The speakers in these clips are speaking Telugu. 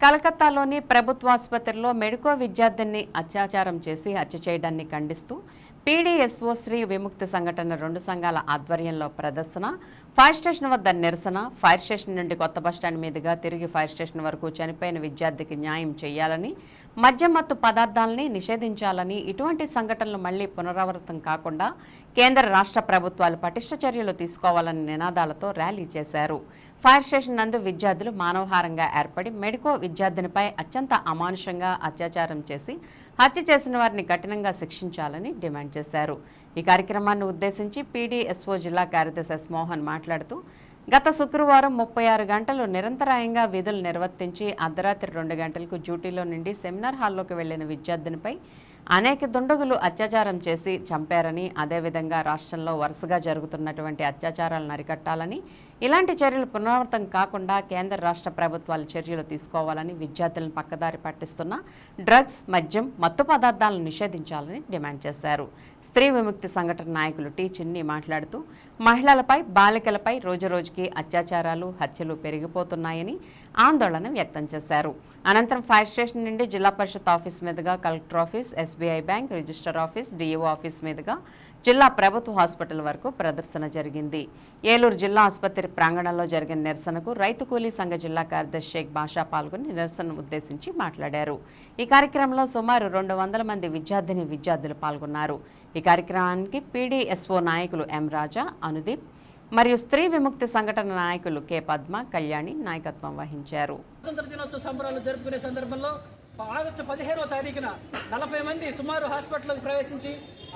కలకత్తాలోని ప్రభుత్వాసుపత్రిలో మెడికో విద్యార్థిని అత్యాచారం చేసి హత్య చేయడాన్ని ఖండిస్తూ పీడీఎస్ఓ శ్రీ విముక్తి సంఘటన రెండు సంఘాల ఆధ్వర్యంలో ప్రదర్శన ఫైర్ స్టేషన్ వద్ద నిరసన ఫైర్ స్టేషన్ నుండి కొత్త బస్టాండ్ మీదుగా తిరిగి ఫైర్ స్టేషన్ వరకు చనిపోయిన విద్యార్థికి న్యాయం చేయాలని మద్యమత్తు పదార్థాలని నిషేధించాలని ఇటువంటి సంఘటనలు మళ్ళీ పునరావృతం కాకుండా కేంద్ర రాష్ట్ర ప్రభుత్వాలు పటిష్ట చర్యలు తీసుకోవాలని నినాదాలతో ర్యాలీ చేశారు. ఫైర్ స్టేషన్ నందు విద్యార్థులు మానవహారంగా ఏర్పడి మెడికో విద్యార్థినిపై అత్యంత అమానుషంగా అత్యాచారం చేసి హత్య చేసిన వారిని కఠినంగా శిక్షించాలని డిమాండ్ చేశారు. ఈ కార్యక్రమాన్ని ఉద్దేశించి పీడీఎస్ఓ జిల్లా కార్యదర్శి ఎస్ మోహన్ మాట్లాడుతూ గత శుక్రవారం ముప్పై ఆరు గంటలు నిరంతరాయంగా విధులు నిర్వర్తించి అర్ధరాత్రి రెండు గంటలకు డ్యూటీలో నుండి సెమినార్ హాల్లోకి వెళ్ళిన విద్యార్థినిపై అనేక దుండగులు అత్యాచారం చేసి చంపారని అదేవిధంగా రాష్ట్రంలో వరుసగా జరుగుతున్నటువంటి అత్యాచారాలను అరికట్టాలని ఇలాంటి చర్యలు పునరావృతం కాకుండా కేంద్ర రాష్ట్ర ప్రభుత్వాలు చర్యలు తీసుకోవాలని విద్యార్థులను పక్కదారి పట్టిస్తున్న డ్రగ్స్ మద్యం మత్తు పదార్థాలను నిషేధించాలని డిమాండ్ చేశారు. స్త్రీ విముక్తి సంఘటన నాయకులు టి చిన్ని మాట్లాడుతూ మహిళలపై బాలికలపై రోజురోజుకి అత్యాచారాలు హత్యలు పెరిగిపోతున్నాయని ఆందోళన వ్యక్తం చేశారు. అనంతరం ఫైర్ స్టేషన్ నుండి జిల్లా పరిషత్ ఆఫీస్ మీదుగా collector office S SBI bank register office DO office మీదుగా జిల్లా ప్రభుత్వ హాస్పిటల్ వరకు ప్రదర్శన జరిగింది. ఏలూరు జిల్లా ఆసుపత్రి ప్రాంగణంలో జరిగిన నిరసనకు రైతు కూలీ సంఘ జిల్లా కార్యదర్శి షేక్ బాషా పాల్గొని నిరసన ఉద్దేశించి మాట్లాడారు. ఈ కార్యక్రమంలో సుమారు రెండు వందల మంది విద్యార్థిని విద్యార్థులు పాల్గొన్నారు. ఈ కార్యక్రమానికి పీడీఎస్ఓ నాయకులు ఎం రాజా అనుదీప్ మరియు స్త్రీ విముక్తి సంఘటన నాయకులు కె పద్మ కళ్యాణి నాయకత్వం వహించారు. స్వాతంత్ర దినోత్సవ సంబరాలు జరుపుకునే సందర్భంలో ఆగస్టు పదిహేనవ తారీఖున నలభై మంది సుమారు హాస్పిటల్కి ప్రవేశించి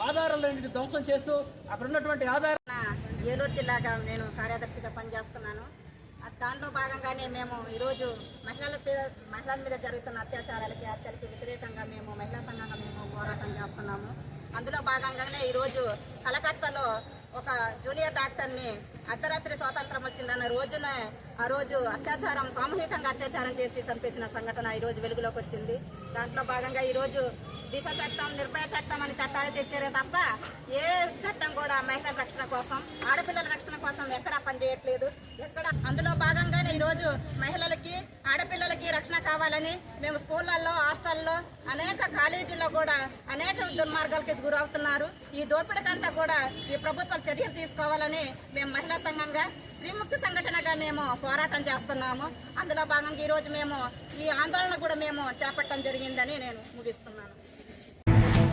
ఆధారాలు ధ్వంసం చేస్తూ అక్కడ ఉన్నటువంటి ఆధార ఏలూరు జిల్లాగా నేను కార్యదర్శిగా పనిచేస్తున్నాను. ఆ దాంట్లో భాగంగానే మేము ఈరోజు మహిళల మీద మహిళల మీద జరుగుతున్న అత్యాచారాలకి హత్యలకి వ్యతిరేకంగా మేము మహిళా సంఘంగా మేము పోరాటం చేస్తున్నాము. అందులో భాగంగానే ఈరోజు కలకత్తాలో ఒక జూనియర్ డాక్టర్ని అర్ధరాత్రి స్వాతంత్రం వచ్చిందన్న రోజున ఆ రోజు అత్యాచారం సామూహికంగా అత్యాచారం చేసి చంపేసిన సంఘటన ఈ రోజు వెలుగులోకి వచ్చింది. దాంట్లో భాగంగా ఈరోజు దిశ చట్టం నిర్భయ చట్టం అని చట్టాలు తెచ్చారే తప్ప ఏ చట్టం కూడా మహిళల రక్షణ కోసం ఆడపిల్లల రక్షణ కోసం ఎక్కడా పనిచేయట్లేదు. ఎక్కడ అందులో భాగంగానే ఈ రోజు మహిళలకి ఆడపిల్లలకి రక్షణ కావాలని మేము స్కూళ్ళల్లో హాస్టల్లో అనేక కాలేజీల్లో కూడా అనేక దుర్మార్గాలకి గురవుతున్నారు. ఈ దోపిడకంతా కూడా ఈ ప్రభుత్వం చర్యలు తీసుకోవాలని మేము మహిళా సంఘంగా శ్రీముక్తి సంఘటనగా మేము పోరాటం చేస్తున్నాము. అందులో భాగంగా ఈరోజు మేము ఈ ఆందోళన కూడా మేము చేపట్టడం జరిగిందని నేను ముగిస్తున్నాను.